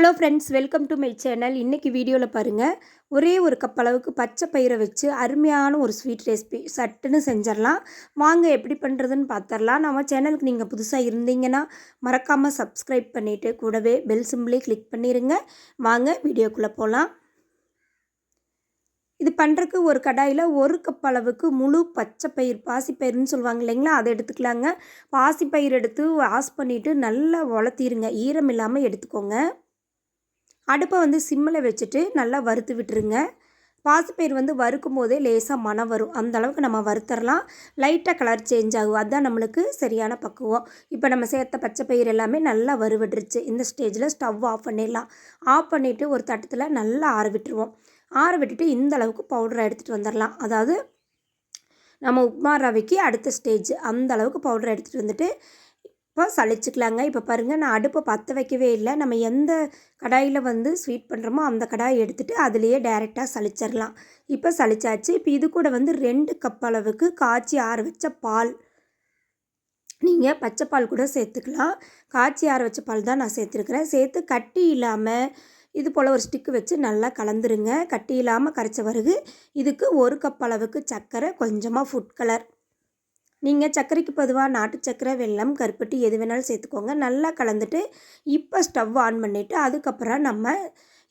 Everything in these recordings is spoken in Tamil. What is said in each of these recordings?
Hello friends welcome to my channel இன்றைக்கி வீடியோவில் பாருங்கள் ஒரே ஒரு கப் அளவுக்கு பச்சை பயிரை வச்சு அருமையான ஒரு ஸ்வீட் ரெசிபி சட்டுன்னு செஞ்சிடலாம். வாங்க எப்படி பண்ணுறதுன்னு பார்த்துடலாம் நம்ம சேனலுக்கு நீங்கள் புதுசாக இருந்தீங்கன்னா மறக்காமல் சப்ஸ்கிரைப் பண்ணிவிட்டு கூடவே பெல் சிம்பிளே கிளிக் பண்ணிடுங்க வாங்க வீடியோக்குள்ளே போகலாம் இது பண்ணுறதுக்கு ஒரு கடாயில் ஒரு கப் அளவுக்கு முழு பச்சை பயிர் பாசிப்பயிர்னு சொல்லுவாங்க இல்லைங்களா? அதை எடுத்துக்கலாங்க. பாசிப்பயிர் எடுத்து வாஷ் பண்ணிவிட்டு நல்லா வளர்த்திடுங்க ஈரம் இல்லாமல் எடுத்துக்கோங்க. அடுப்பை வந்து சிம்மில் வச்சுட்டு நல்லா வறுத்து விட்டுருங்க. பாசிப்பயிர் வந்து வறுக்கும் போதே லேசாக மனம் வரும். அந்த அளவுக்கு நம்ம வறுத்தரலாம். லைட்டாக கலர் சேஞ்ச் ஆகும். அதுதான் நம்மளுக்கு சரியான பக்குவம். இப்போ நம்ம சேர்த்த பச்சை பயிர் எல்லாமே நல்லா வறுவிட்டுருச்சு இந்த ஸ்டேஜில் ஸ்டவ் ஆஃப் பண்ணிடலாம். ஆஃப் பண்ணிவிட்டு ஒரு தட்டத்தில் நல்லா ஆற விட்டுருவோம். ஆற விட்டுட்டு இந்த அளவுக்கு பவுடரை எடுத்துகிட்டு வந்துடலாம் அதாவது நம்ம உப்மா ரவைக்கு அடுத்த ஸ்டேஜ். அந்த அளவுக்கு பவுடரை எடுத்துகிட்டு வந்துட்டு இப்போ சளிச்சிக்கலாங்க? இப்போ பாருங்கள் நான் அடுப்பை பற்ற வைக்கவே இல்லை. நம்ம எந்த கடாயில் வந்து ஸ்வீட் பண்ணுறோமோ அந்த கடாயை எடுத்துகிட்டு அதுலேயே டைரெக்டாக சளிச்சிடலாம் இப்போ சளிச்சாச்சு. இப்போ இது கூட வந்து ரெண்டு கப் அளவுக்கு காய்ச்சி ஆற வச்ச பால். நீங்கள் பச்சை பால் கூட சேர்த்துக்கலாம். காய்ச்சி ஆற வச்ச பால் தான் நான் சேர்த்துருக்குறேன். சேர்த்து கட்டி இல்லாமல் இது போல் ஒரு ஸ்டிக்கு வச்சு நல்லா கலந்துருங்க. கட்டி இல்லாமல் கரைச்ச பிறகு இதுக்கு ஒரு கப் அளவுக்கு சர்க்கரை கொஞ்சமாக ஃபுட் கலர் நீங்கள் சர்க்கரைக்கு பொதுவாக நாட்டு சர்க்கரை வெல்லம் கருப்பட்டி எது வேணாலும் சேர்த்துக்கோங்க. நல்லா கலந்துட்டு இப்போ ஸ்டவ் ஆன் பண்ணிவிட்டு அதுக்கப்புறம் நம்ம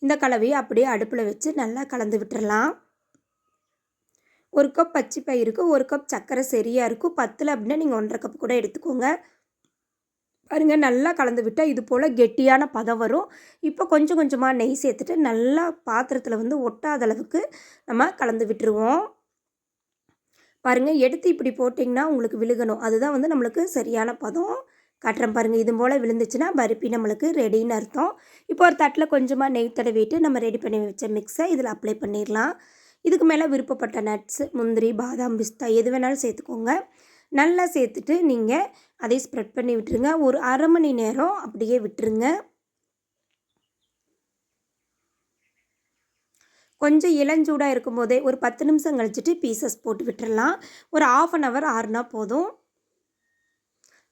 இந்த கலவையை அப்படியே அடுப்பில் வச்சு நல்லா கலந்து விட்டுறலாம். ஒரு கப் பச்சை பயிருக்கு ஒரு கப் சர்க்கரை சரியாக இருக்கும். பத்தில் அப்படின்னா நீங்கள் ஒன்றரை கப் கூட எடுத்துக்கோங்க. பாருங்கள் நல்லா கலந்து விட்டால் இது போல் கெட்டியான பதம் வரும். இப்போ கொஞ்சம் கொஞ்சமாக நெய் சேர்த்துட்டு நல்லா பாத்திரத்தில் வந்து ஒட்டாத அளவுக்கு நம்ம கலந்து விட்டுருவோம். பாருங்கள் எடுத்து இப்படி போட்டிங்கன்னா உங்களுக்கு விழுகணும். அதுதான் வந்து நம்மளுக்கு சரியான பதம். காட்டுறேன் பாருங்கள் இது போல் விழுந்துச்சுன்னா பருப்பி நம்மளுக்கு ரெடின்னு அர்த்தம். இப்போ ஒரு தட்டில் கொஞ்சமாக நெய் தடவிட்டு நம்ம ரெடி பண்ணி வச்ச மிக்ஸை இதில் அப்ளை பண்ணிடலாம். இதுக்கு மேலே விருப்பப்பட்ட நட்ஸு முந்திரி பாதாம் பிஸ்தா எது வேணாலும் சேர்த்துக்கோங்க. நல்லா சேர்த்துட்டு நீங்கள் அதை ஸ்ப்ரெட் பண்ணி விட்டுருங்க. ஒரு அரை மணி நேரம் அப்படியே விட்டுருங்க. கொஞ்சம் இளஞ்சூடாக இருக்கும் போதே ஒரு பத்து நிமிஷம் கழிச்சிட்டு பீசஸ் போட்டு விட்டுறலாம். ஒரு ஆஃப் அன் ஹவர் ஆறுனா போதும்.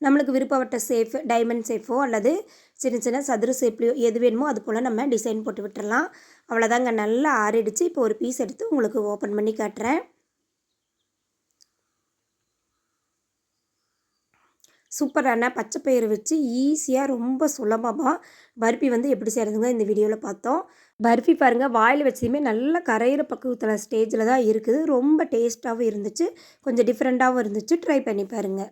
நம்மளுக்கு விருப்பப்பட்ட சேஃப் டைமண்ட் சேஃபோ அல்லது சின்ன சின்ன சதுர சேஃப்லையோ எது வேணுமோ அது போல் நம்ம டிசைன் போட்டு விட்டுறலாம். அவ்வளோதாங்க நல்லா ஆறிடுச்சு. இப்போ ஒரு பீஸ் எடுத்து உங்களுக்கு ஓப்பன் பண்ணி காட்டுறேன். சூப்பரான பச்சை பயிறு வச்சு ஈஸியாக ரொம்ப சுலபமாக பர்ஃபி வந்து எப்படி செய்கிறதுங்க இந்த வீடியோவில் பார்த்தோம். பர்ஃபி பாருங்கள் வாயில் வச்சதுமே நல்லா கரையிற பக்குவத்தில் ஸ்டேஜில் தான் இருக்குது. ரொம்ப டேஸ்ட்டாகவும் இருந்துச்சு. கொஞ்சம் டிஃப்ரெண்ட்டாகவும் இருந்துச்சு. ட்ரை பண்ணி பாருங்கள்